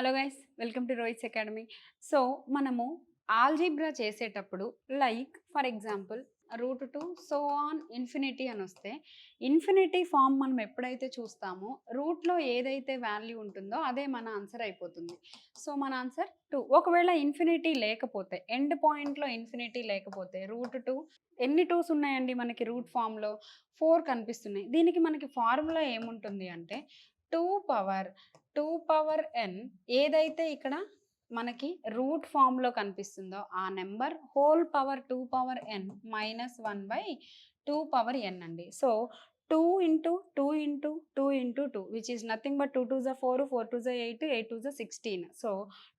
Hello guys welcome to Rohit's academy. So మనము algebra చేసేటప్పుడు like for example root two so on infinity అని వస్తే infinity form మనం ఎప్పుడైతే చూస్తామో రూట్లో ఏదైతే వాల్యూ ఉంటుందో అదే మన ఆన్సర్ అయిపోతుంది. సో మన ఆన్సర్ టూ. ఒకవేళ ఇన్ఫినిటీ లేకపోతే ఎండ్ పాయింట్లో ఇన్ఫినిటీ లేకపోతే రూట్ టూ ఎన్ని టూస్ ఉన్నాయండి మనకి రూట్ ఫామ్లో? ఫోర్ కనిపిస్తున్నాయి. దీనికి మనకి ఫార్ములా ఏముంటుంది అంటే two power two power n ఏదైతే ఇక్కడ మనకి రూట్ ఫామ్లో కనిపిస్తుందో ఆ number whole power two power n minus one by two power n అండి. So two into two into two into two which is nothing but two two జ four four two జ eight eight two జ sixteen so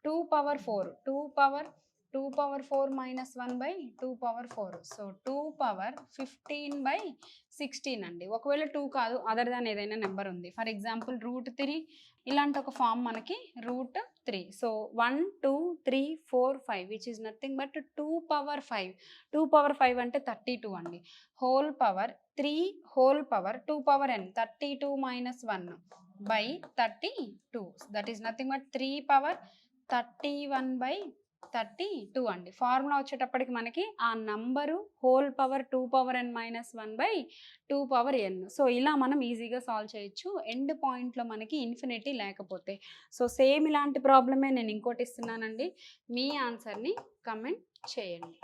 two power four two power two power four minus one by two power four. So two power fifteen by sixteen అండి. ఒకవేళ two కాదు other than ఏదైనా number ఉంది. For example root three ఇలాంటి ఒక form మనకి root three so one two three four five which is nothing but two power five two power five అంటే thirty two అండి. Whole power three whole power two power n thirty two minus one by thirty two that is nothing but three power thirty one by thirty two అండి. Formula వచ్చేటప్పటికి మనకి ఆ number whole power two power n minus one by two power n. So ఇలా మనం ఈజీగా solve చేయొచ్చు. End పాయింట్లో మనకి ఇన్ఫినిటీ లేకపోతే. సో సేమ్ ఇలాంటి ప్రాబ్లమే నేను ఇంకోటి ఇస్తున్నానండి. మీ ఆన్సర్ని కమెంట్ చేయండి.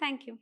Thank you.